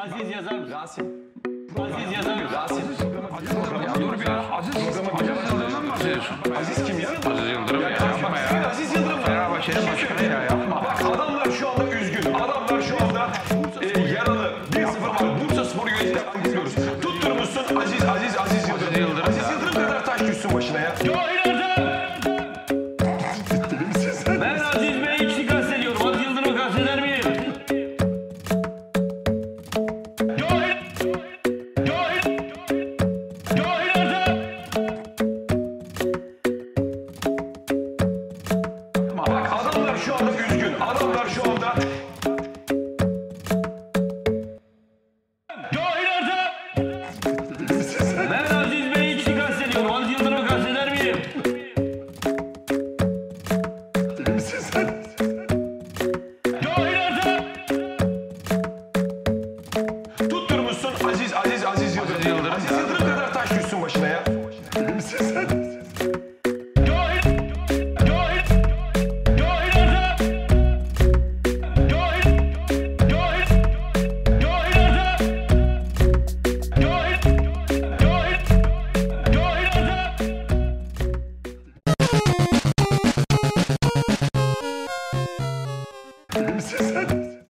Aziz yazar mısın? Rasim. Aziz yazar mısın? Rasim. Ya dur bir ya. Aziz Aziz Yıldırım'dan mı? Aziz kim ya? Aziz Yıldırım ya. Yapma ya. Aziz Yıldırım. Fenerbahçe'nin başkanı ya yapma. Bak adamlar şu anda üzgün. Adamlar şu anda e, yaralı. 1-0 var. Bursa Spor yönetimi izliyoruz. Tutturmuşsun Aziz Aziz Aziz Yıldırım. Yıldırım Aziz. Yıldırım kadar taş düşsün başına ya. Cahil Ertem! Aziz, Aziz Yıldırım. Aziz Yıldırım, Aziz Yıldırım kadar taş düşsün başına ya. Kimsin sen? Kimsin